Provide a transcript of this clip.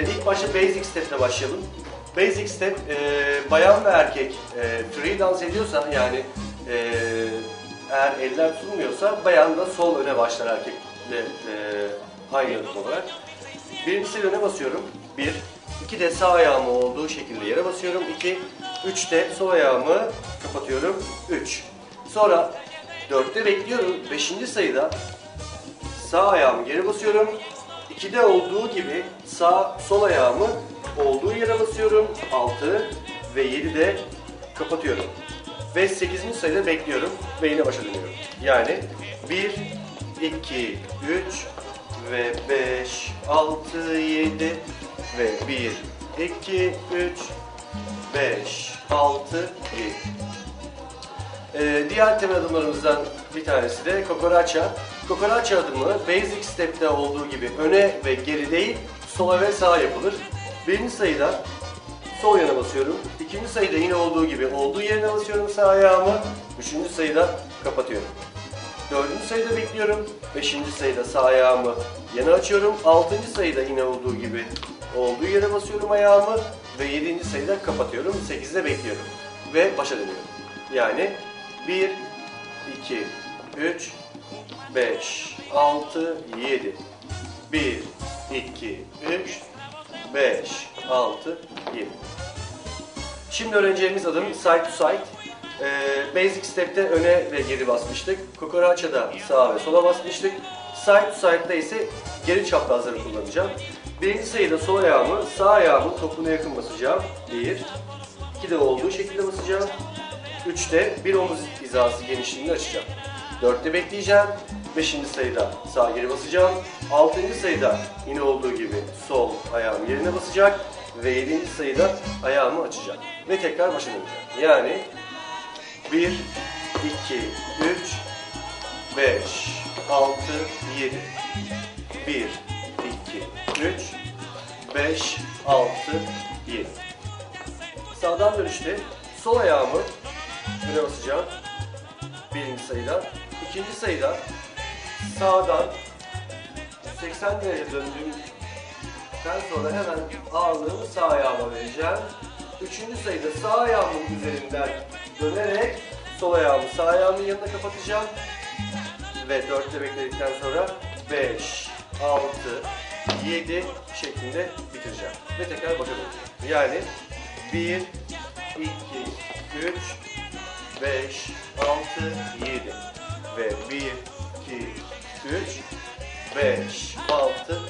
e, ilk başta basic step'le başlayalım. Basic step e, bayan ve erkek e, free dans ediyorsa yani e, eğer eller tutulmuyorsa bayan da sol öne başlar erkekle e, aynı adım olarak. Birincisi öne basıyorum. Bir. İki de sağ ayağımı olduğu şekilde yere basıyorum. İki. Üç de sol ayağımı kapatıyorum. Üç. Sonra dörtte bekliyorum. Beşinci sayıda sağ ayağımı geri basıyorum. 2'de olduğu gibi sağ sol ayağımı olduğu yere basıyorum. 6 ve 7'de kapatıyorum. Ve 8. sayıda bekliyorum ve yine başa dönüyorum. Yani 1, 2, 3 ve 5, 6, 7 ve 1, 2, 3, 5, 6, 7. Ee, diğer temel adımlarımızdan bir tanesi de kokoraça. Kokoraça adımı basic step'te olduğu gibi öne ve geri değil, sola ve sağa yapılır. Birinci sayıda sol yana basıyorum. İkinci sayıda yine olduğu gibi olduğu yerine basıyorum sağ ayağımı. Üçüncü sayıda kapatıyorum. Dördüncü sayıda bekliyorum. Beşinci sayıda sağ ayağımı yana açıyorum. Altıncı sayıda yine olduğu gibi olduğu yere basıyorum ayağımı. Ve yedinci sayıda kapatıyorum. Sekizde bekliyorum. Ve başa dönüyorum. Yani 1, 2, 3, 5, 6, 7. 1, 2, 3, 5, 6, 7. Şimdi öğreneceğimiz adım side to side. Ee, basic step'te öne ve geri basmıştık. Kokoracha'da sağa ve sola basmıştık. Side to side'da ise geri çaprazları kullanacağım. Birinci sayıda sol ayağımı sağ ayağımın topuna yakın basacağım. 1, 2 de olduğu şekilde basacağım. 3'te bir omuz hizası genişliğinde açacağım. 4'te bekleyeceğim. 5. sayıda sağ geri basacağım. 6. sayıda yine olduğu gibi sol ayağım yerine basacak. Ve 7. sayıda ayağımı açacağım. Ve tekrar başa döneceğim. Yani 1, 2, 3, 5, 6, 7. 1, 2, 3, 5, 6, 7. Sağdan dönüşte sol ayağımı öne basacağım. Birinci sayıda. İkinci sayıda sağdan 80 derece döndüğümden sonra hemen ağırlığımı sağ ayağıma vereceğim. Üçüncü sayıda sağ ayağımın üzerinden dönerek sol ayağımı sağ ayağımın yanına kapatacağım. Ve dörtte bekledikten sonra 5, 6, 7 şeklinde bitireceğim. Ve tekrar başa. Yani 1, 2, 3, 5, 6, 7 ve 1, 2, 3, 5, 6,